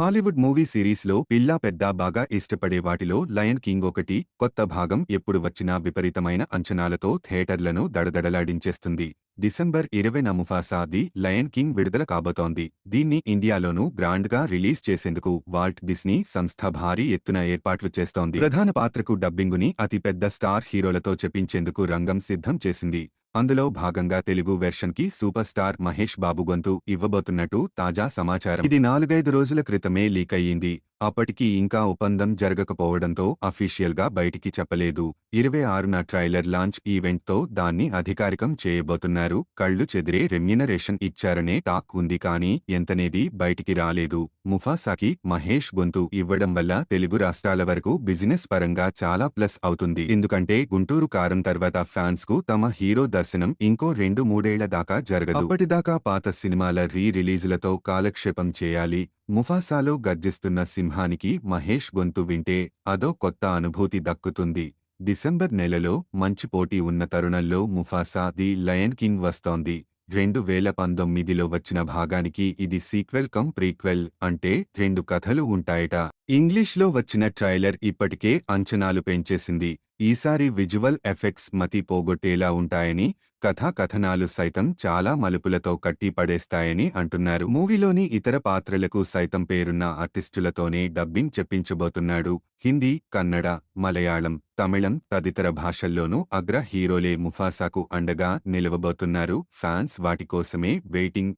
Hollywood movie సిరీస్లో పిల్లా పెద్ద బాగా ఇష్టపడే వాటిలో లయన్ కింగ్ ఒకటి కొత్త భాగం ఎప్పుడు వచ్చినా విపరీతమైన అంచనాలతో థియేటర్లను దడదడలాడించేస్తుంది. డిసెంబర్ ఇరవై నముఫాసా ది లయన్ కింగ్ విడుదల కాబోతోంది. దీన్ని ఇండియాలోనూ గ్రాండ్గా రిలీజ్ చేసేందుకు వాల్ట్ డిస్నీ సంస్థ భారీ ఎత్తున ఏర్పాట్లు చేస్తోంది. ప్రధాన పాత్రకు డబ్బింగుని అతిపెద్ద స్టార్ హీరోలతో చెప్పించేందుకు రంగం సిద్ధం చేసింది. అందులో భాగంగా తెలుగు వెర్షన్కి సూపర్ స్టార్ మహేష్ బాబు గొంతు ఇవ్వబోతున్నట్టు తాజా సమాచారం. ఇది నాలుగైదు రోజుల క్రితమే లీక్ అయ్యింది. అప్పటికి ఇంకా ఒప్పందం జరగకపోవడంతో అఫీషియల్గా బయటికి చెప్పలేదు. ఇరవై ఆరున ట్రైలర్ లాంచ్ ఈవెంట్తో దాన్ని అధికారికం చేయబోతున్నారు. కళ్ళు చెదిరే రెమ్యునరేషన్ ఇచ్చారనే టాక్ ఉంది కానీ ఎంతనేది బయటికి రాలేదు. ముఫాసాకి మహేష్ గొంతు ఇవ్వడం వల్ల తెలుగు రాష్ట్రాల వరకు బిజినెస్ పరంగా చాలా ప్లస్ అవుతుంది. ఎందుకంటే గుంటూరు కారం తర్వాత ఫ్యాన్స్కు తమ హీరో దర్శనం ఇంకో రెండు మూడేళ్ళ దాకా జరగదు. అప్పటిదాకా పాత సినిమాల రీ రిలీజులతో కాలక్షేపం చేయాలి. ముఫాసాలో గర్జిస్తున్న సింహానికి మహేష్ గొంతు వింటే అదో కొత్త అనుభూతి దక్కుతుంది. డిసెంబర్ నెలలో మంచి పోటీ ఉన్న తరుణంలో ముఫాసా ది లయన్ కింగ్ వస్తోంది. రెండు వేల పంతొమ్మిదిలో వచ్చిన భాగానికి ఇది సీక్వెల్ కమ్ ప్రీక్వెల్ అంటే రెండు కథలు ఉంటాయట. ఇంగ్లీష్లో వచ్చిన ట్రైలర్ ఇప్పటికే అంచనాలు పెంచేసింది. ఈసారి విజువల్ ఎఫెక్ట్స్ మతి పోగొట్టేలా ఉంటాయని కథాకథనాలు సైతం చాలా మలుపులతో కట్టిపడేస్తాయని అంటున్నారు. మూవీలోని ఇతర పాత్రలకు సైతం పేరున్న ఆర్టిస్టులతోనే డబ్బింగ్ చెప్పించబోతున్నాడు. హిందీ కన్నడ మలయాళం తమిళం తదితర భాషల్లోనూ అగ్ర హీరోలే ముఫాసాకు అండగా నిలవబోతున్నారు. ఫ్యాన్స్ వాటి కోసమే వెయిటింగ్